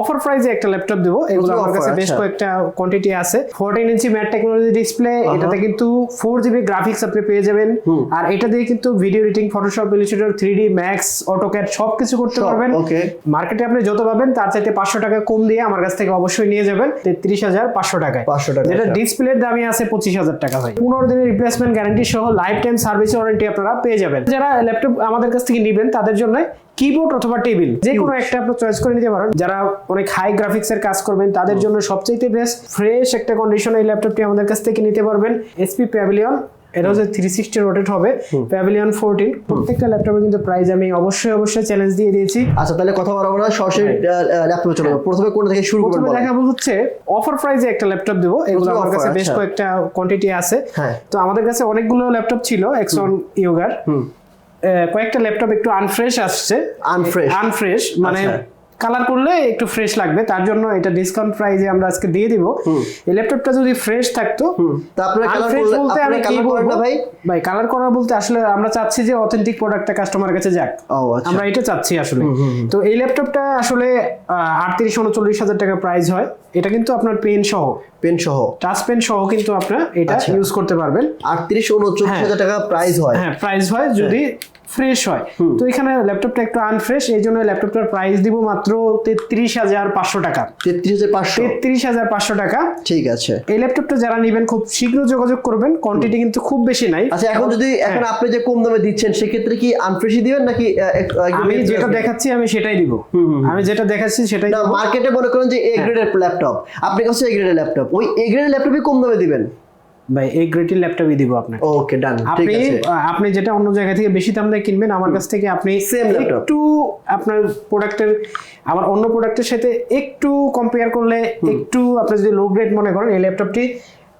Offer প্রাইসে একটা laptop দেবো। এগুলো আমার কাছে বেশ আচ্ছা। কয়েকটা কোয়ান্টিটি আছে। Fourteen inch matte technology display এটাতে কিন্তু ফোর জিবি গ্রাফিক্স আপনি পেয়ে যাবেন। আর এটা দিয়ে কিন্তু video editing Photoshop Illustrator three D Max AutoCAD সবকিছু করতে পারবেন। মার্কেটে আপনি যত পাবেন তার চাইতে পাঁচশো টাকা কম দিয়ে আমার কাছ থেকে অবশ্যই নিয়ে যাবেন। তেত্রিশ হাজার পাঁচশো টাকায়। 500 টাকা, যেটা আচ্ছা। ডিসপ্লের দামই আছে পঁচিশ হাজার টাকা ভাই। পনেরো দিনের রিপ্লেসমেন্ট গ্যারান্টি সহ লাইফ টাইম সার্ভিস ওয়ারেন্টি আপনারা পেয়ে যাবেন। যারা ল্যাপটপ আমাদের কাছ থেকে নেবেন তাদের জন্য কিবোর্ড অথবা টেবিল যে কোনো একটা আপনি চয়েস করে নিতে পারেন। যারা অনেক হাই গ্রাফিক্স এর কাজ করবেন তাদের জন্য সবচেয়ে বেস্ট ফ্রেশ একটা কন্ডিশনে এই ল্যাপটপটি আমাদের কাছ থেকে নিতে পারবেন। এসপি প্যাভিলিয়ন এটা হচ্ছে থ্রি সিক্সটি রোটেট হবে। প্যাভিলিয়ন ফোরটিন প্রত্যেকটা ল্যাপটপে কিন্তু প্রাইস আমি অবশ্যই অবশ্যই চ্যালেঞ্জ দিয়ে দিয়েছি। আচ্ছা তাহলে কথা বলব না সরাসরি ল্যাপটপে চলে যাব। প্রথমে কোন থেকে শুরু বলেন? দেখাবো হচ্ছে অফার প্রাইসে একটা ল্যাপটপ দেবো। এগুলো আমার কাছে বেশ আচ্ছা। কয়েকটা কোয়ান্টিটি আছে। হ্যাঁ। তো আমাদের কাছে অনেকগুলো ল্যাপটপ ছিল এক্সন ইয়োগার কয়েকটা ল্যাপটপ একটু আনফ্রেশ আসছে। Unfresh? আনফ্রেশ মানে আচ্ছা। কালার করলে একটু ফ্রেশ লাগবে তার জন্য এটা ডিসকাউন্ট প্রাইসে আমরা আজকে দিয়ে দিব। এই ল্যাপটপটা যদি ফ্রেশ থাকতো বলতে আমি কি বলব? ভাই? ভাই কালার করা বলতে আসলে আমরা চাচ্ছি যে অথেন্টিক প্রোডাক্টটা কাস্টমার কাছে যাক। আচ্ছা। আমরা এটা চাচ্ছি আসলে। তো এই ল্যাপটপটা আসলে আটত্রিশ উনচল্লিশ হাজার টাকা প্রাইস হয়। এটা কিন্তু আপনার পেন সহ। পেন সহ। টাচ পেন সহ কিন্তু আপনার এটা আচ্ছা। ইউজ করতে পারবেন। আটত্রিশ উনচল্লিশ হ্যাঁ। হাজার টাকা প্রাইস হয়। হ্যাঁ প্রাইস হয় যদি ফ্রেশ হয়। তো এখানে ল্যাপটপটা একটু আনফ্রেশ এই জন্য ল্যাপটপটার প্রাইস দিব মাত্র তেত্রিশ হাজার পাঁচশো টাকা। তেত্রিশ হাজার পাঁচশো? তেত্রিশ হাজার পাঁচশো টাকা। ঠিক আছে। এই ল্যাপটপটা যারা নেবেন খুব শীঘ্র যোগাযোগ করবেন কোয়ান্টিটি কিন্তু খুব বেশি নাই। আচ্ছা এখন যদি হ্যাঁ। এখন আপনি যে কম দামে দিচ্ছেন সেক্ষেত্রে কি আনফ্রেশই দিবেন নাকি আমি যেটা দেখাচ্ছি আমি সেটাই দিব। আমি যেটা দেখাচ্ছি সেটাই মার্কেটে মনে করেন যে। এ গ্রেডের ল্যাপটপ আপনি কাছে এ গ্রেডের ল্যাপটপ ওই এ গ্রেডের ল্যাপটপই কম দামে দিবেন। ভাই এই গ্রেটের ল্যাপটপই দিব আপনাকে। ওকে ডান আপনি আপনি যেটা অন্য জায়গা থেকে বেশি দাম দিয়ে কিনবেন আমার কাছ থেকে আপনি সেম. একটু আপনার প্রোডাক্টের আমার অন্য প্রোডাক্টের সাথে একটু কম্পেয়ার করলে একটু আপনি যদি লো গ্রেড মনে করেন এই ল্যাপটপটি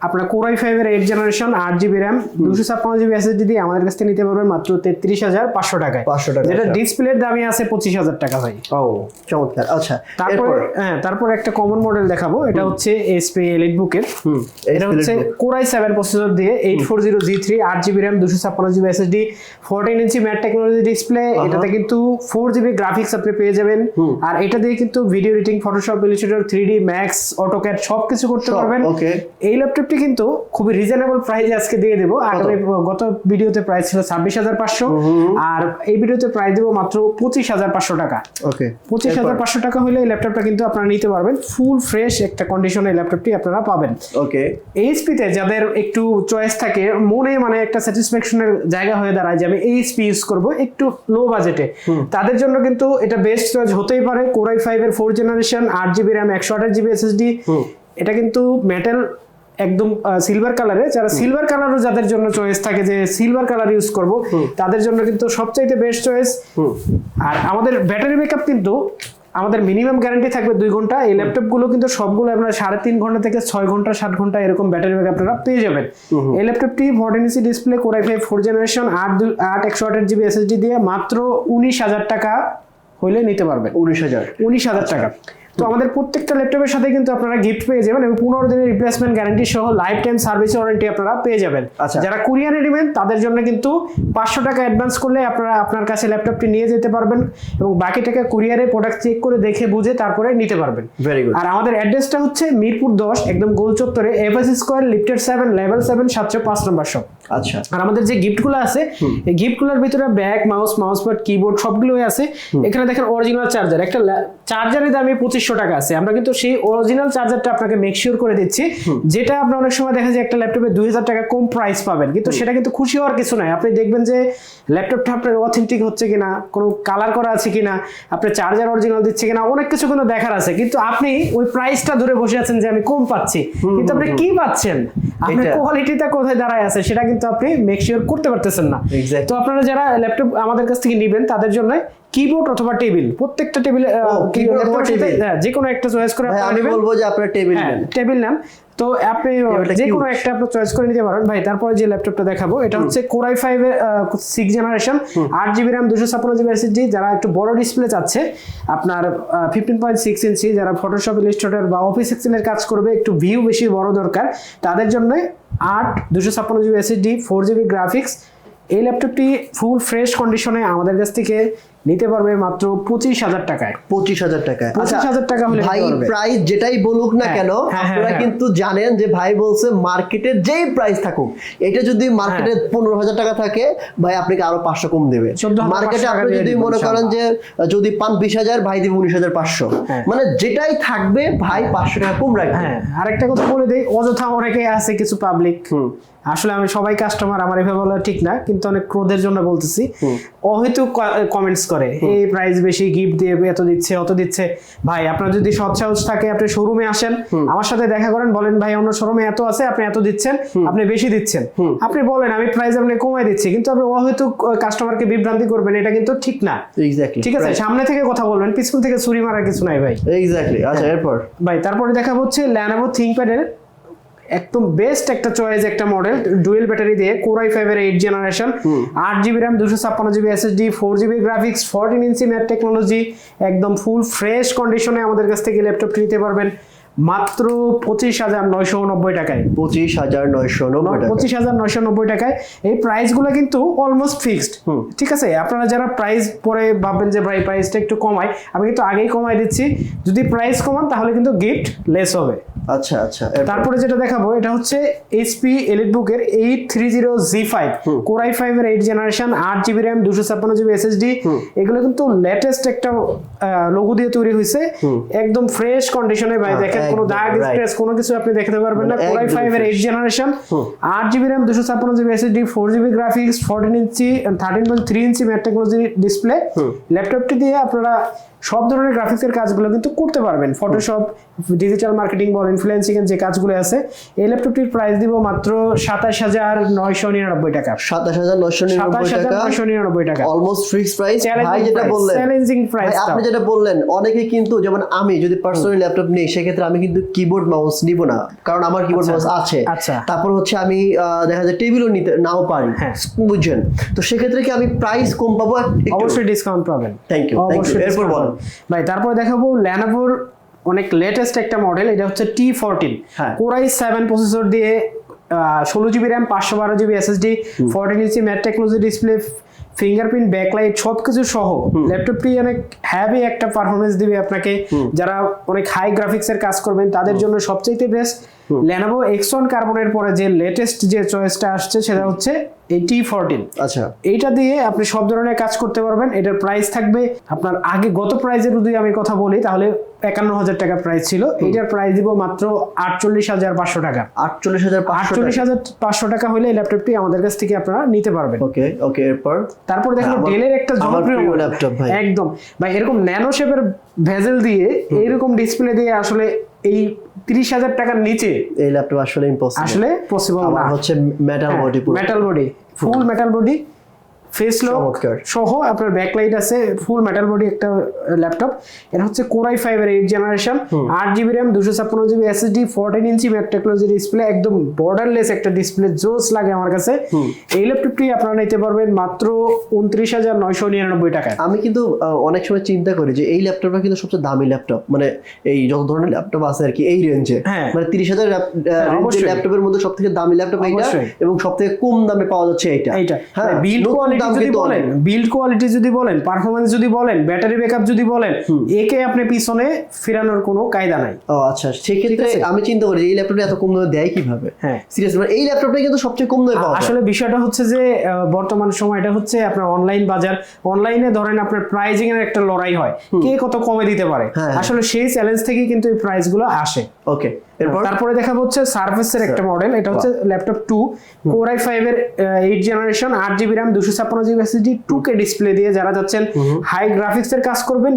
আপনার কোরাই ফাইভের এইট জেনারেশন আট জিবি র্যাম দুশো ছাপ্পান্ন জিবি এসএসডি দিয়ে আমাদের কাছ থেকে নিতে পারবেন মাত্র তেত্রিশ হাজার পাঁচশো টাকায়। 500 টাকা, যেটা আচ্ছা। ডিসপ্লের দামই আছে পঁচিশ হাজার টাকা ভাই। ও চমৎকার। আচ্ছা তারপর হ্যাঁ তারপর একটা কমন মডেল দেখাবো এটা হচ্ছে এসপি এলিট বুকের হুম এটা হচ্ছে কোরাই সেভেন প্রসেসর দিয়ে eight four zero G three আট জিবি র্যাম দুশো ছাপ্পান্ন GB SSD fourteen inch matte technology display এটাতে কিন্তু ফোর জিবি গ্রাফিক্স আপনি পেয়ে যাবেন। আর এটা দিয়ে কিন্তু video editing Photoshop Illustrator three D Max AutoCAD সবকিছু করতে পারবেন। এই এই ল্যাপটপটি কিন্তু খুবই রিজনেবল প্রাইসে আজকে দিয়ে দেবো। আগামী গত ভিডিওতে প্রাইস ছিল ছাব্বিশ হাজার পাঁচশো। আর এই ভিডিওতে প্রাইস দেবো মাত্র পঁচিশ হাজার পাঁচশো টাকা। ওকে পঁচিশ হাজার পাঁচশো টাকা হলে এই ল্যাপটপটা কিন্তু আপনারা নিতে পারবেন। ফুল ফ্রেশ একটা কন্ডিশনে এই ল্যাপটপটি আপনারা পাবেন। ওকে এইচপিতে যাদের একটু চয়েস থাকে মনে মানে একটা স্যাটিসফ্যাকশনের জায়গা হয়ে দাঁড়ায় যে আমি এইচপি ইউজ করব একটু লো বাজেটে তাদের জন্য কিন্তু এটা বেস্ট চয়েস হতেই পারে। কোরাই ফাইভ এর ফোর জেনারেশন আট জিবি র্যাম একশো আঠাশ জিবি এসএসডি এটা কিন্তু মেটাল একদম সিলভার কালারে যারা সিলভার কালারও যাদের জন্য চয়েস থাকে যে সিলভার কালার ইউজ করব তাদের জন্য কিন্তু সবচাইতে বেস্ট চয়েস আর আমাদের ব্যাটারি ব্যাকআপ কিন্তু আমাদের মিনিমাম গ্যারান্টি থাকবে দুই ঘণ্টা। এই ল্যাপটপগুলো কিন্তু সবগুলো আপনারা সাড়ে তিন ঘণ্টা থেকে ছয় ঘণ্টা সাত ঘণ্টা এরকম ব্যাটারি ব্যাকআপ আপনারা পেয়ে যাবেন। এই ল্যাপটপটি fourteen inch display core i five four generation আট আট একশো আটের জিবি এসএসডি দিয়ে মাত্র উনিশ হাজার টাকা হইলে নিতে পারবেন। উনিশ হাজার। উনিশ হাজার টাকা। তো আমাদের প্রত্যেকটা ল্যাপটপের সাথে কিন্তু আপনারা গিফট পেয়ে যাবেন এবং পনেরো দিনের রিপ্লেসমেন্ট গ্যারান্টি সহ লাইফ টাইম সার্ভিস ওয়ারেন্টি আপনারা পেয়ে যাবেন। আচ্ছা। যারা কুরিয়ারে নেবেন তাদের জন্য কিন্তু পাঁচশো টাকা অ্যাডভান্স করলে আপনারা আপনার কাছে ল্যাপটপটি নিয়ে যেতে পারবেন এবং বাকি টাকা কুরিয়ারে প্রোডাক্ট চেক করে দেখে বুঝে তারপরে নিতে পারবেন। ভেরি গুড আর আমাদের অ্যাড্রেসটা হচ্ছে মিরপুর দশ একদম গোল চত্বরে FS square lifted seven level seven সাতশো পাঁচ নম্বর শপ আচ্ছা। আর আমাদের যে গিফটগুলো আছে এই গিফটগুলোর ভিতরে ব্যাগ মাউস মাউস কিবোর্ড সবগুলোই আছে। এখানে দেখেন অরিজিনাল চার্জার একটা চার্জারের দামই পঁচিশশো টাকা আছে। আমরা কিন্তু সেই অরিজিনাল চার্জারটা আপনাকে মেক শিওর করে দিচ্ছি। যেটা আপনার অনেক সময় দেখা যায় একটা ল্যাপটপে দুই হাজার টাকা কম প্রাইস পাবেন। কিন্তু সেটা কিন্তু খুশি হওয়ার কিছু নয় আপনি দেখবেন যে ল্যাপটপটা আপনার অথেন্টিক হচ্ছে কিনা কোনো কালার করা আছে কিনা আপনার চার্জার অরিজিনাল দিচ্ছে কিনা অনেক কিছু কিন্তু দেখার আছে। কিন্তু আপনি ওই প্রাইসটা ধরে বসে আছেন যে আমি কম পাচ্ছি। কিন্তু আপনি কি পাচ্ছেন? আপনার। কোয়ালিটিটা কোথায় দাঁড়ায় আছে সেটা কিন্তু আপনি মেক শিওর করতে পারতেছেন না। তো আপনারা যারা ল্যাপটপ আমাদের কাছ থেকে নেবেন তাদের জন্য কিবোর্ড অথবা টেবিল প্রত্যেকটা টেবিলে? যে কোনো একটা চয়েস করে আমি বলব যে আপনার টেবিল হ্যাঁ নেন। টেবিল নেন। তো আপনি যে কোনো একটা আপনি চয়েস করে নিতে পারেন। ভাই তারপরে যে ল্যাপটপটা দেখাবো এটা হচ্ছে কোরাই ফাইভ এর সিক্স জেনারেশন আট জিবি র্যাম দুশো ছাপ্পান্ন জিবি এসএসডি যারা একটু বড় ডিসপ্লে চাচ্ছে আপনার ফিফটিন পয়েন্ট সিক্স ইঞ্চি যারা ফটোশপ ইলিস্ট্রেটর বা অফিস এক্সেলের কাজ করবে একটু ভিউ বেশি বড় দরকার। তাদের জন্য আট দুশো ছাপ্পান্ন GB SSD four GB graphics এই ল্যাপটপটি ফুল ফ্রেশ কন্ডিশনে আমাদের কাছ থেকে নিতে পারবে মাত্র পঁচিশ হাজার টাকায়। পঁচিশ হাজার টাকায়। আচ্ছা, 25,000 টাকা হলে ভাই প্রাইস যেটাই বলুক না হ্যাঁ, কেন হ্যাঁ, হ্যাঁ, আপনারা। কিন্তু জানেন যে ভাই বলছে মার্কেটের যেই প্রাইস থাকুক এটা যদি মার্কেটে। পনেরো হাজার টাকা থাকে ভাই আপনাকে আরও পাঁচশো কম দেবে? মার্কেটে আপনি যদি মনে করেন যে যদি পান বিশ হাজার ভাই দিবে উনিশ হাজার পাঁচশো। মানে যেটাই থাকবে ভাই পাঁচশো টাকা কম রাখবে। হ্যাঁ আরেকটা কথা বলে দেই অযথা অনেকে আছে কিছু পাবলিক আসলে আমি সবাই কাস্টমার আমার এভাবে বলা ঠিক না কিন্তু অনেক ক্রোধের জন্য বলতেছি। অহেতু কমেন্টস করে। এই প্রাইস বেশি গিফট দিয়ে এত দিচ্ছে অত দিচ্ছে। ভাই আপনার যদি সৎ সাহস থাকে আপনি শোরুমে আসেন আমার সাথে দেখা করেন বলেন ভাই অন্য শোরুমে এত আছে আপনি এত দিচ্ছেন আপনি বেশি দিচ্ছেন। আপনি বলেন আমি প্রাইস আপনি কমাই দিচ্ছি। কিন্তু আপনি অহেতু কাস্টমারকে বিভ্রান্তি করবেন এটা কিন্তু ঠিক না। এক্স্যাক্টলি ঠিক আছে? সামনে থেকে কথা বলবেন পিছন থেকে ছুরি মারার কিছু নাই ভাই। এক্স্যাক্টলি আচ্ছা এরপর? ভাই তারপরে দেখা হচ্ছে ল্যানোভো থিংকপ্যাডের একদম বেস্ট একটা চয়েস একটা মডেল ডুয়েল ব্যাটারি দিয়ে কোরাই ফাইভের এইট জেনারেশন আট জিবি র্যাম দুশো ছাপ্পান্ন GB SSD four GB graphics fourteen inch matte technology একদম ফুল ফ্রেশ কন্ডিশনে আমাদের কাছ থেকে ল্যাপটপটি নিতে পারবেন। মাত্র পঁচিশ হাজার নয়শো নব্বই টাকায়। পঁচিশ হাজার নয়শো পঁচিশ হাজার নয়শো নব্বই টাকায়। এই প্রাইসগুলো কিন্তু অলমোস্ট ফিক্সড ঠিক আছে? আপনারা যারা প্রাইস পরে ভাববেন যে ভাই প্রাইসটা একটু কমায় আমি কিন্তু আগেই কমাই দিচ্ছি। যদি প্রাইস কমান তাহলে কিন্তু গিফট লেস হবে। আচ্ছা আচ্ছা। তারপরে যেটা দেখাবো এটা হচ্ছে এইচপি এলিট বুকের eight three zero G five five এর এইট জেনারেশন আট জিবি র্যাম দুশো ছাপ্পান্ন জিবি এসএসডি এগুলো কিন্তু লেটেস্ট একটা লোগো দিয়ে তৈরি হয়েছে। একদম ফ্রেশ কন্ডিশনে ভাই হ্যাঁ, দেখেন কোনো দাগ স্ক্র্যাচ কোনো কিছু আপনি দেখতে পারবেন না। কোরাই ফাইভ এর এইট জেনারেশন আট জিবি র্যাম দুশো ছাপ্পান্ন GB SSD four GB graphics fourteen inch thirteen point three inch matte technology display ল্যাপটপটি দিয়ে আপনারা সব ধরনের গ্রাফিক্সের কাজগুলো কিন্তু করতে পারবেন। ফটোশপ ডিজিটাল মার্কেটিং বল ইনফ্লুয়েন্সিং এর যে কাজগুলো আছে এই ল্যাপটপটির প্রাইস দিব মাত্র সাতাশ হাজার নয়শো নিরানব্বই টাকা। সাতাশ হাজার নয়শো নিরানব্বই টাকা। অলমোস্ট ফিক্সড প্রাইস ভাই যেটা বললেন। চ্যালেঞ্জিং প্রাইস আপনি যেটা বললেন অনেকে কিন্তু যেমন আমি যদি পার্সোনালি ল্যাপটপ নেই সেক্ষেত্রে আমি কিন্তু কিবোর্ড মাউস নিব না। কারণ আমার কিবোর্ড আচ্ছা, মাউস আছে। আচ্ছা। তারপর হচ্ছে আমি দেখা যায় টেবিলও নিতে নাও পারি। হ্যাঁ। বুঝছেন? তো সেক্ষেত্রে কি আমি প্রাইস কম পাবো? অবশ্যই ডিসকাউন্ট পাবেন। Thank you you. অবশ্যই এরপর বলেন। ভাই তারপরে দেখাবো ল্যানোভোর অনেক লেটেস্ট একটা মডেল এটা হচ্ছে T fourteen. Core i seven processor দিয়ে ষোলো জিবি র্যাম পাঁচশো বারো GB SSD fourteen inch matte technology display fingerprint backlight সব কিছু সহ ল্যাপটপটি অনেক হ্যাভি একটা পারফরমেন্স দিবে আপনাকে। যারা অনেক হাই গ্রাফিক্সের কাজ করবেন তাদের জন্য সবচেয়ে বেস্ট ল্যানোভো এক্সন কার্বনের পরে যে লেটেস্ট যে চয়েসটা আসছে সেটা হচ্ছে টি ফোরটিন আচ্ছা। এইটা দিয়ে আপনি সব ধরনের কাজ করতে পারবেন। এটার প্রাইস থাকবে আপনার আগে গত প্রাইজের যদি আমি কথা বলি তাহলে একান্ন হাজার টাকা প্রাইস ছিল। এইটার প্রাইস দিব মাত্র আটচল্লিশ হাজার পাঁচশো টাকা। আটচল্লিশ হাজার আটচল্লিশ হাজার পাঁচশো টাকা হলে এই ল্যাপটপটি আমাদের কাছ থেকে আপনারা নিতে পারবেন। ওকে ওকে এরপর? তারপর দেখো আমার- ডেলের একটা জনপ্রিয় ভাই। একদম। ভাই এরকম ন্যানো শেপের ভেজেল দিয়ে এইরকম ডিসপ্লে দিয়ে আসলে এই তিরিশ হাজার টাকার নিচে। এই ল্যাপটপ আসলে ইম্পসিবল আসলে পসিবল না। হচ্ছে metal body metal body full metal body face lock সহ আপনার ব্যাকলাইট আছে ফুল মেটাল বডি একটা ল্যাপটপ এটা হচ্ছে কোরাই ফাইভ এর এইট জেনারেশন আট জিবি র্যাম দুশো ছাপ্পান্ন GB SSD fourteen inch matte technology display একদম বর্ডারলেস একটা ডিসপ্লে জোস লাগে আমার কাছে। এই ল্যাপটপটি আপনারা নিতে পারবেন মাত্র উনত্রিশ হাজার নয়শো নিরানব্বই টাকায়। আমি কিন্তু অনেক সময় চিন্তা করি যে এই ল্যাপটপটা কিন্তু সবচেয়ে দামি ল্যাপটপ মানে এই যত ধরনের ল্যাপটপ আছে আর কি এই রেঞ্জে হ্যাঁ। মানে তিরিশ হাজার। ল্যাপটপের মধ্যে সব থেকে দামি ল্যাপটপ এইটা এবং সব থেকে কম দামে পাওয়া যাচ্ছে এইটা। এইটা। হ্যাঁ নতুন কোয়ালিটি যদি বলেন বিল্ড কোয়ালিটি যদি বলেন পারফরমেন্স যদি বলেন ব্যাটারি ব্যাকআপ যদি বলেন একে আপনি পিছনে ফেরানোর কোনো কায়দা নাই। ও আচ্ছা সেক্ষেত্রে আমি চিন্তা করি এই ল্যাপটপটা এত কম দামে দেয় কীভাবে? হ্যাঁ। সিরিয়াস এই ল্যাপটপটা কিন্তু সবচেয়ে কম দামে পাওয়া আসলে বিষয়টা হচ্ছে যে বর্তমান সময়টা হচ্ছে আপনার অনলাইন বাজার। অনলাইনে ধরেন আপনার প্রাইজিং এর একটা লড়াই হয়। কে কত কমে দিতে পারে? হ্যাঁ। আসলে সেই চ্যালেঞ্জ থেকেই কিন্তু এই প্রাইসগুলো আসে। ওকে তারপরে দেখা হচ্ছে সার্ভিসের একটা মডেল এটা হচ্ছে laptop two core I five এর এইট জেনারেশন আট জিবি র্যাম দুশো ছাপ্পান্ন GB SSD two K display দিয়ে যারা যাচ্ছেন হাই গ্রাফিক্স এর কাজ করবেন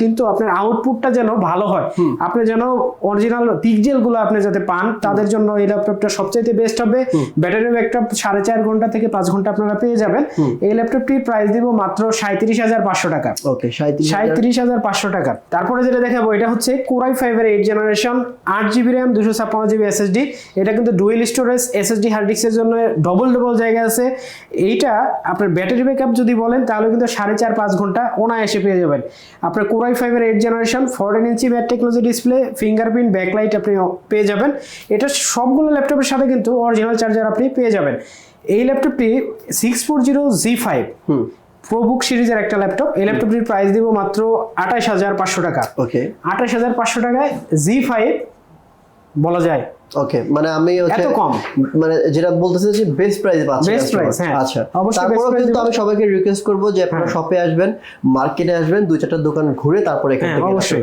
কিন্তু আপনার আউটপুটটা যেন ভালো হয়। আপনি যেন অরিজিনাল পিকজেলগুলো আপনি যাতে পান তাদের জন্য এই ল্যাপটপটা সবচাইতে বেস্ট হবে। ব্যাটারি ব্যাকআপ সাড়ে চার ঘণ্টা থেকে পাঁচ ঘণ্টা আপনারা পেয়ে যাবেন। এই ল্যাপটপটির প্রাইস দিব মাত্র সাঁত্রিশ হাজার পাঁচশো টাকা। ওকে সাঁত্রিশ হাজার। সাঁত্রিশ হাজার পাঁচশো টাকা। তারপরে যেটা দেখাবো এটা হচ্ছে কোরাই ফাইভের এইট জেনারেশন আট জিবি র্যাম দুশো ছাপ্পান্ন জিবি এসএসডি এটা কিন্তু ডুয়েল স্টোরেজ এসএসডি হার্ড ডিস্কের জন্য ডবল ডবল জায়গা আছে। এইটা আপনার ব্যাটারি ব্যাকআপ যদি বলেন তাহলে কিন্তু সাড়ে চার পাঁচ ঘণ্টা অনায়াসে পেয়ে যাবেন। আপনার কোরাই ফাইভের eight generation fourteen inch matte technology display fingerprint backlight আপনি পেয়ে যাবেন। এটা সবগুলো ল্যাপটপের সাথে কিন্তু অরিজিনাল চার্জার আপনি পেয়ে যাবেন। এই ল্যাপটপটি six four zero G five ProBook সিরিজের একটা ল্যাপটপ এই ল্যাপটপটির প্রাইস দিব মাত্র আঠাশ হাজার পাঁচশো টাকা। ওকে আঠাশ হাজার পাঁচশো টাকায় জি ফাইভ বলা যায় ওকে মানে আমি এত কম? মানে যেটা বলতেছে যে বেস্ট প্রাইস পাচ্ছি বেস্ট প্রাইস হ্যাঁ। আচ্ছা তারপরেও কিন্তু আমি সবাইকে রিকোয়েস্ট করব যে আপনারা হ্যাঁ। শপে আসবেন মার্কেটে আসবেন দুই চারটা দোকান ঘুরে তারপরে এখান হ্যাঁ, থেকে অবশ্যই।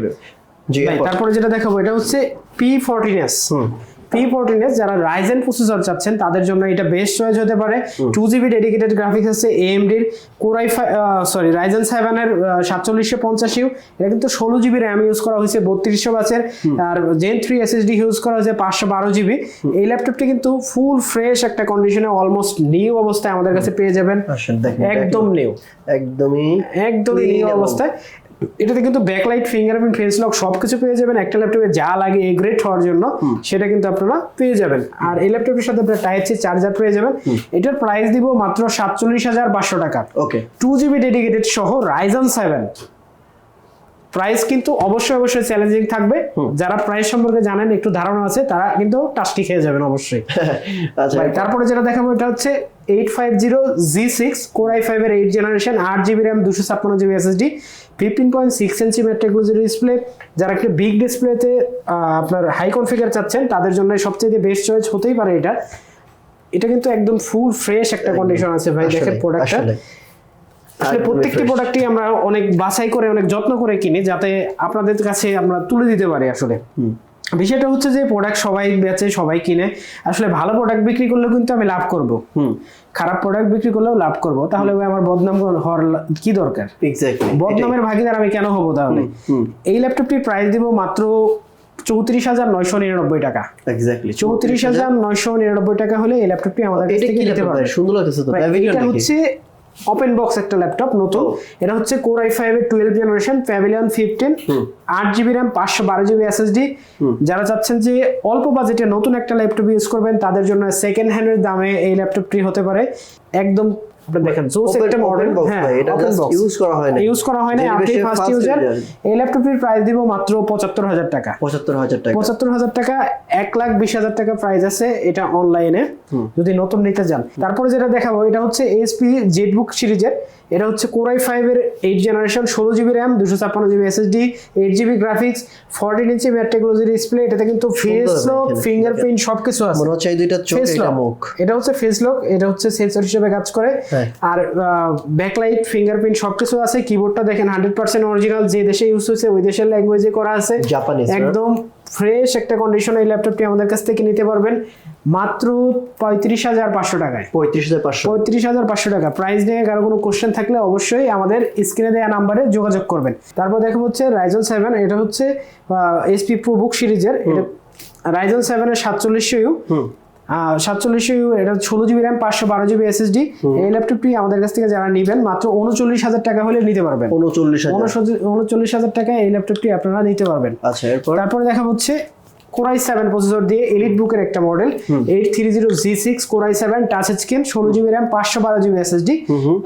জি তারপরে যেটা দেখাবো এটা হচ্ছে P fourteen S P fourteen S যারা রাইজেন প্রসেসর চাচ্ছেন তাদের জন্য এটা বেস্ট চয়েস হতে পারে। টু জিবি ডেডিকেটেড গ্রাফিক্স আছে এএমডির কোরাই সরি রাইজেন সেভেনের সাতচল্লিশশো পঞ্চাশ ইউ এটা কিন্তু ষোলো জিবি র্যাম ইউজ করা হয়েছে বত্রিশশো বাসের। আর জেন থ্রি এসএসডি ইউজ করা হয়েছে পাঁচশো বারো জিবি এই ল্যাপটপটি কিন্তু ফুল ফ্রেশ একটা কন্ডিশনে অলমোস্ট নিউ অবস্থায় আমাদের কাছে পেয়ে যাবেন। একদম নিউ একদমই একদমই নিউ অবস্থায়। এটাতে কিন্তু ব্যাকলাইট ফিঙ্গারপ্রিন্ট ফেস লক সবকিছু পেয়ে যাবেন। একটা ল্যাপটপে যা লাগে এ গ্রেড হওয়ার জন্য সেটা কিন্তু আপনারা পেয়ে যাবেন। আর এই ল্যাপটপের সাথে আপনারা টাইপ সি চার্জার পেয়ে যাবেন। এটার প্রাইস দিব মাত্র সাতচল্লিশ হাজার পাঁচশো টাকা। ওকে টু জিবি ডেডিকেটেড সহ রাইজন সেভেন প্রাইস কিন্তু অবশ্যই অবশ্যই চ্যালেঞ্জিং থাকবে। যারা প্রাইস সম্পর্কে জানেন একটু ধারণা আছে তারা কিন্তু টাস্টি খেয়ে যাবেন অবশ্যই। আচ্ছা। ভাই, তারপরে যেটা দেখাবো এটা হচ্ছে eight five zero G six core I five এর এইট জেনারেশন আট জিবি র্যাম দুশো ছাপ্পান্ন GB SSD fifteen point six inch technology display যারা একটা বিগ ডিসপ্লেতে আপনার হাই কনফিগার চাচ্ছেন তাদের জন্য সবচেয়ে বেস্ট চয়েস হতেই পারে এটা। এটা কিন্তু একদম ফুল ফ্রেশ একটা কন্ডিশন আছে ভাই দেখেন প্রোডাক্টটা আসলে। আসলে প্রত্যেকটি প্রোডাক্টই আমরা অনেক বাছাই করে অনেক যত্ন করে কিনি যাতে আপনাদের কাছে আমরা তুলে দিতে পারি আসলে। বিষয়টা হচ্ছে যে প্রোডাক্ট সবাই বেচে সবাই কিনে। আসলে ভালো প্রোডাক্ট বিক্রি করলেও কিন্তু আমি লাভ করব। হুম খারাপ প্রোডাক্ট বিক্রি করলেও লাভ করব। তাহলে আমার বদনাম হওয়ার কি দরকার? এক্স্যাক্টলি বদনামের ভাগিদার আমি কেন হব তাহলে। এই ল্যাপটপটির প্রাইস দিব মাত্র চৌত্রিশ হাজার নয়শো নিরানব্বই টাকা। এক্স্যাক্টলি চৌত্রিশ হাজার। নয়শো নিরানব্বই টাকা হলে এই ল্যাপটপটি আমাদের কাছ থেকে নিতে পারবে? সুন্দর এটা হচ্ছে ওপেন বক্স একটা ল্যাপটপ নতুন। এটা হচ্ছে কোর আই ফাইভ এর টুয়েলভ জেনারেশন প্যাভিলিয়ন ফিফটিন আট জিবি র্যাম পাঁচশো বারো জিবি এসএসডি যারা চাচ্ছেন যে অল্প বাজেটে নতুন একটা ল্যাপটপ ইউজ করবেন তাদের জন্য সেকেন্ড হ্যান্ডের দামে এই ল্যাপটপটি হতে পারে। একদম আপনি দেখেন জোস একটা মডেল এটা use করা হয় না ইউজ করা হয় না আপনি ফার্স্ট ইউজার এই ল্যাপটপটির প্রাইস দিব মাত্র পঁচাত্তর হাজার টাকা। পঁচাত্তর হাজার টাকা। পঁচাত্তর হাজার টাকা এক লাখ বিশ হাজার টাকা প্রাইস আছে এটা অনলাইনে যদি নতুন নিতে যান তারপরে যেটা দেখাবো এটা হচ্ছে এসপি জেটবুক সিরিজের এটা হচ্ছে কোরাই ফাইভ এর এইট জেনারেশন ষোলো জিবি র্যাম দুশো ছাপ্পান্ন GB SSD eight GB graphics fourteen inch matte technology display এটাতে কিন্তু ফেস লক ফিঙ্গারপ্রিন্ট সবকিছু আছে। মনে হচ্ছে এই দুইটা চোখ এটা মুখ। এটা হচ্ছে ফেস লক এটা হচ্ছে সেন্সর হিসেবে কাজ করে। হ্যাঁ। আর ব্যাকলাইট ফিঙ্গারপ্রিন্ট সবকিছু আছে। কিবোর্ডটা দেখেন হান্ড্রেড পার্সেন্ট অরিজিনাল যে দেশে ইউজ হয়েছে ওই দেশের ল্যাঙ্গুয়েজে করা আছে। Japanese, না? একদম ফ্রেশ একটা কন্ডিশনে এই ল্যাপটপটি আমাদের কাছ থেকে নিতে পারবেন মাত্র পঁয়ত্রিশ হাজার পাঁচশো টাকায়। পঁয়ত্রিশ হাজার পাঁচশো। পঁয়ত্রিশ হাজার পাঁচশো টাকা। প্রাইস নিয়ে কারও কোনো কোশ্চেন থাকলে অবশ্যই আমাদের স্ক্রিনে দেওয়া নাম্বারে যোগাযোগ করবেন। তারপর দেখো হচ্ছে রাইজন সেভেন এটা হচ্ছে এসপি প্রো বুক সিরিজের এটা রাইজন সেভেনের সাতচল্লিশশো ইউ সাতচল্লিশশো ইউ এটা ষোলো জিবি র্যাম পাঁচশো বারো জিবি এসএসডি এই ল্যাপটপটি আমাদের কাছ থেকে যারা নেবেন মাত্র উনচল্লিশ হাজার টাকা হলে নিতে পারবেন। উনচল্লিশ উনচল্লিশ হাজার টাকায় এই ল্যাপটপটি আপনারা নিতে পারবেন। আচ্ছা এরপর? তারপরে দেখা হচ্ছে কোরাই সেভেন প্রসেসর দিয়ে এলিট বুকের একটা model eight three zero G six core i seven touch screen ষোলো জিবি র্যাম পাঁচশো বারো জিবি এসএসডি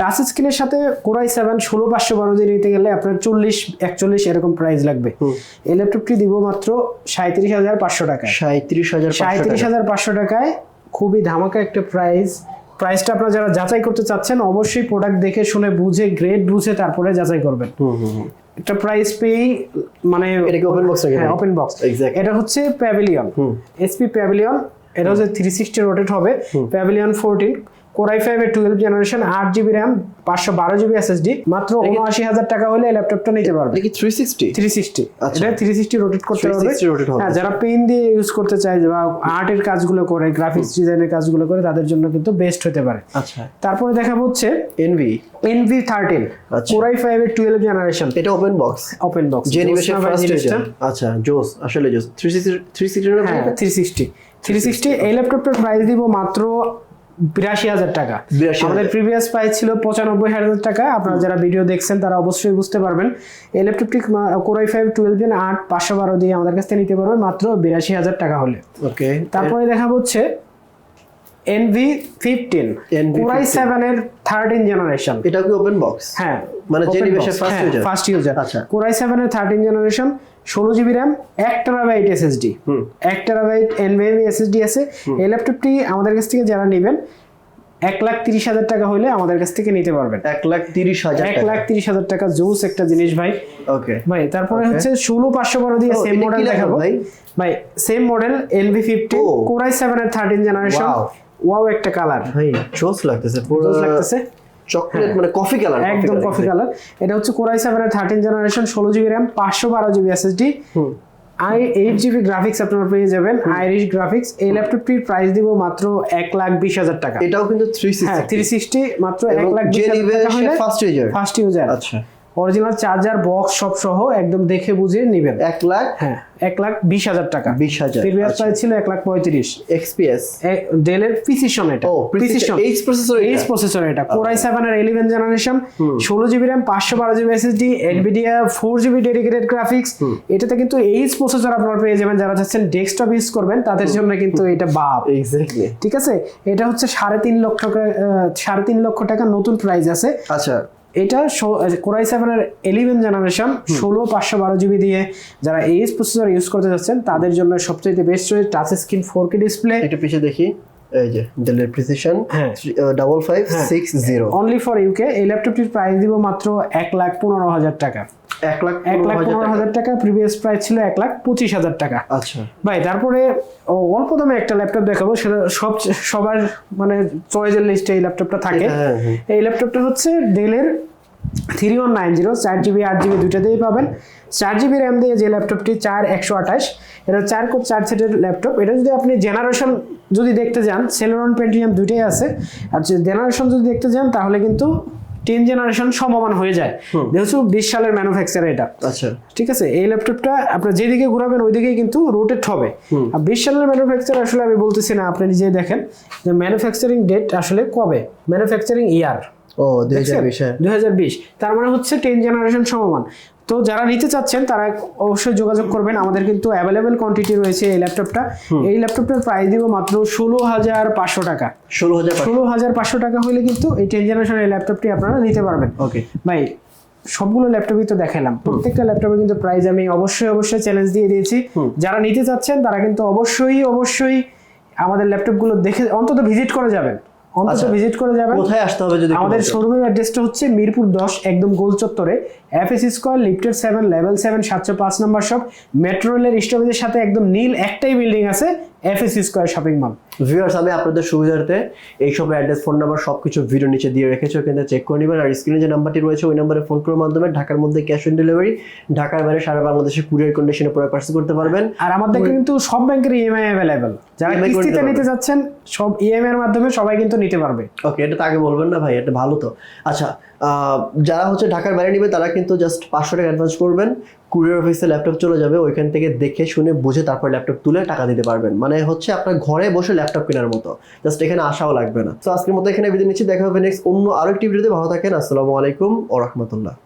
টাচ স্ক্রিনের সাথে কোরাই সেভেন ষোলো পাঁচশো বারো জিবি নিতে গেলে আপনার চল্লিশ একচল্লিশ এরকম প্রাইস লাগবে। এই ল্যাপটপটি দিব মাত্র সাঁত্রিশ হাজার পাঁচশো টাকায়। সাঁত্রিশ হাজার সাঁত্রিশ হাজার পাঁচশো টাকায় খুবই ধামাকা একটা প্রাইস প্রাইসটা আপনারা যারা যাচাই করতে চাচ্ছেন অবশ্যই প্রোডাক্ট দেখে শুনে বুঝে গ্রেড বুঝে তারপরে যাচাই করবেন। একটা প্রাইস পেয়েই মানে এটা ওপেন বক্স হ্যাঁ ওপেন বক্স এটা হচ্ছে প্যাভিলিয়ন এসপি প্যাভিলিয়ন এটা হচ্ছে থ্রি সিক্সটি রোটেট হবে। Pavilion fourteen core i five এর টুয়েলভ জেনারেশন আট জিবি র্যাম পাঁচশো বারো জিবি এসএসডি মাত্র উনআশি হাজার টাকা হলে ল্যাপটপটা নিতে পারবে। Three sixty three sixty. এটা থ্রি সিক্সটি রোটেট করতে পারবে 360 rotate হবে। হ্যাঁ যারা পেন দিয়ে ইউজ করতে চায় বা আর্টের কাজগুলো করে গ্রাফিক্স ডিজাইনের কাজগুলো করে তাদের জন্য কিন্তু বেস্ট হতে পারে। আচ্ছা। তারপরে দেখা হচ্ছে Envy Envy thirteen. Core i five এর টুয়েলভ জেনারেশন এটা ওপেন বক্স ওপেন বক্স যে ফার্স্ট আচ্ছা জোস আসলে জোস three sixty three sixty three sixty three sixty এই ল্যাপটপটার প্রাইস দিব মাত্র বিরাশি হাজার টাকা। 82,000 আমাদের প্রিভিয়াস প্রাইস ছিল পঁচানব্বই হাজার টাকা। আপনারা যারা ভিডিও দেখছেন তারা অবশ্যই বুঝতে পারবেন। Electric core i five twelve gen আট পাঁচশো বারো দিয়ে আমাদের কাছ থেকে নিতে পারবেন মাত্র বিরাশি হাজার টাকা হলে। ওকে তারপরে দেখা হচ্ছে এনভি ফিফটিন কোরাই 15 সেভেনের থার্টিন জেনারেশন এটা কি ওপেন বক্স হ্যাঁ মানে নিবেশের first user? ফার্স্ট ইউজার আচ্ছা। কোরাই সেভেনের থার্টিন জেনারেশন ষোলো জিবি র্যাম এক টেরাবাইট এসএসডি এক টেরাবাইট এনভিএমই এসএসডি আছে। এই ল্যাপটপটি আমাদের কাছ থেকে যারা নেবেন এক লাখ তিরিশ হাজার টাকা হলে আমাদের কাছ থেকে নিতে পারবেন। এক লাখ তিরিশ হাজার এক লাখ তিরিশ হাজার টাকা জুস একটা জিনিস ভাই। ওকে ভাই তারপরে হচ্ছে ষোলো পাঁচশো বারো দিয়ে সেম মডেল দেখাবো। ভাই? ভাই same model LV fifty. Core i seven এর থার্টিন জেনারেশন. ওয়াও একটা কালার ভাই জোস লাগতেছে পুরো লাগতেছে? চকলেট মানে কফি কালার একদম কফি কালার এটা হচ্ছে কোরাই সেভেন এর থার্টিন জেনারেশন ষোলো জিবি র্যাম পাঁচশো বারো GB SSD I eight GB graphics আপনারা পেয়ে যাবেন। আইরিশ গ্রাফিক্স এই ল্যাপটপটির প্রাইস দিব মাত্র এক লাখ বিশ হাজার টাকা। এটাও কিন্তু থ্রি হ্যাঁ থ্রি সিক্সটি মাত্র এক লাখ বিশ হাজার টাকা ফার্স্ট ইউজার ফার্স্ট ইউজার আচ্ছা। অরিজিনাল চার্জার বক্স সব সহ একদম দেখে বুঝে নেবেন। এক লাখ হ্যাঁ এক লাখ বিশ হাজার টাকা। বিশ হাজার প্রিভিয়াস প্রাইস ছিল এক লাখ পঁয়ত্রিশ। এক্সপিএস ডেলের প্রিসিশন এটা। Precision H processor H processor এটা। কোরাই সেভেন এর ইলেভেন জেনারেশন ষোলো জিবি র্যাম পাঁচশো বারো GB SSD Nvidia four GB dedicated graphics এটাতে কিন্তু এইচ প্রসেসর আপনারা পেয়ে যাবেন। যারা চাচ্ছেন ডেস্কটপ ইউজ করবেন তাদের জন্য কিন্তু এটা বাপ। এক্স্যাক্টলি ঠিক আছে? এটা হচ্ছে সাড়ে তিন লক্ষ টাকা সাড়ে তিন লক্ষ টাকা নতুন প্রাইস আছে। আচ্ছা। এটা কোরাই সেভেনের এলিভেন জেনারেশন ষোলো পাঁচশো বারো জিবি দিয়ে যারা এইচ প্রসেসর ইউজ করতে যাচ্ছেন তাদের জন্য সবচেয়ে বেস্ট রয়েছে touch screen four K display এটা পিছিয়ে দেখি এই যে ডেলের প্রিসিশন হ্যাঁ। Double five six zero only for UK এই ল্যাপটপটির প্রাইস দিব মাত্র এক লাখ পনেরো হাজার টাকা। এক লাখ এক লাখ পনেরো হাজার টাকা প্রিভিয়াস প্রাইস ছিল এক লাখ পঁচিশ হাজার টাকা। আচ্ছা। ভাই তারপরে অল্প দামে একটা ল্যাপটপ দেখাবো সেটা সব সবার মানে চয়েসের লিস্টে এই ল্যাপটপটা থাকে। হ্যাঁ, হ্যাঁ। এই ল্যাপটপটা হচ্ছে ডেলের থ্রি ওয়ান নাইন জিরো চার জিবি আট জিবি দুইটাতেই পাবেন। চার জিবি র্যাম দিয়ে যে ল্যাপটপটি চার একশো আঠাশ এটা চার কোপ চার সেটের ল্যাপটপ এটা যদি আপনি জেনারেশন যদি দেখতে যান সেলোরন পেন্টিয়াম দুইটাই আছে। আর জেনারেশন যদি দেখতে যান তাহলে কিন্তু টেন জেনারেশন সমমান হয়ে যায়। যেহেতু বিশ সালের ম্যানুফ্যাকচার এটা। আচ্ছা। ঠিক আছে? এই ল্যাপটপটা আপনার যেদিকে ঘুরাবেন ওইদিকেই কিন্তু রোটেট হবে। আর বিশ সালের ম্যানুফ্যাকচার আসলে আমি বলতেছি না আপনি নিজেই দেখেন যে ম্যানুফ্যাকচারিং ডেট আসলে কবে? ম্যানুফ্যাকচারিং ইয়ার ও দুই বিশ। তার মানে হচ্ছে টেন জেনারেশন সমমান। তো যারা নিতে চাচ্ছেন তারা অবশ্যই যোগাযোগ করবেন। আমাদের কিন্তু অ্যাভেলেবেল কোয়ান্টিটি রয়েছে এই ল্যাপটপটা এই ল্যাপটপটার প্রাইস দিব মাত্র ষোলো হাজার পাঁচশো টাকা। ষোলো হাজার ষোলো হাজার পাঁচশো টাকা হলে কিন্তু এই টেন জেনারেশনের ল্যাপটপটি আপনারা নিতে পারবেন। ওকে ভাই সবগুলো ল্যাপটপই তো দেখালাম। প্রত্যেকটা ল্যাপটপে কিন্তু প্রাইস আমি অবশ্যই অবশ্যই চ্যালেঞ্জ দিয়ে দিয়েছি। যারা নিতে চাচ্ছেন তারা কিন্তু অবশ্যই অবশ্যই আমাদের ল্যাপটপগুলো দেখে অন্তত ভিজিট করে যাবেন। অন্তত আচ্ছা। ভিজিট করে যাবেন কোথায় আসতে হবে যদি আমাদের শোরুমের অ্যাড্রেসটা হচ্ছে মিরপুর দশ একদম গোল চত্বরে F S square lifted seven level seven সাতশো পাঁচ নম্বর শপ মেট্রো রেলের স্টপেজের সাথে একদম নীল একটাই বিল্ডিং আছে FS square shopping mall viewers আমি আপনাদের সুবিধার্থে এই সব অ্যাড্রেস ফোন নাম্বার সবকিছু ভিডিও নিচে দিয়ে রেখেছি ওখানে চেক করে নেবেন। আর স্ক্রিনে যে নাম্বারটি রয়েছে ওই নাম্বারে ফোন করার মাধ্যমে ঢাকার মধ্যে ক্যাশ অন ডেলিভারি ঢাকার বাইরে সারা বাংলাদেশে কুরিয়ার কন্ডিশনে পুরো পার্সেল করতে পারবেন। আর আমাদের কিন্তু সব ব্যাংকের ইএমআই অ্যাভেলেবেল যারা কিস্তিতে নিতে যাচ্ছেন সব ইএমআই এর মাধ্যমে সবাই কিন্তু নিতে পারবে। ওকে এটা তো আগে বলবেন না ভাই এটা ভালো তো। আচ্ছা যারা হচ্ছে ঢাকার বাইরে নিবে তারা কিন্তু জাস্ট পাঁচশো টাকা অ্যাডভান্স করবেন। কুরিয়ার অফিসে ল্যাপটপ চলে যাবে, ওইখান থেকে দেখে শুনে বুঝে তারপর ল্যাপটপ তুলে টাকা দিতে পারবেন। মানে হচ্ছে আপনার ঘরে বসে ল্যাপটপ কেনার মতো। জাস্ট এখানে আসাও লাগবে না। তো আজকের মতো এখানে বিদায় নিচ্ছি। দেখা হবে নেক্সট অন্য আরও একটি ভিডিওতে ভালো থাকেন। আসসালামু আলাইকুম ও রহমতুল্লাহ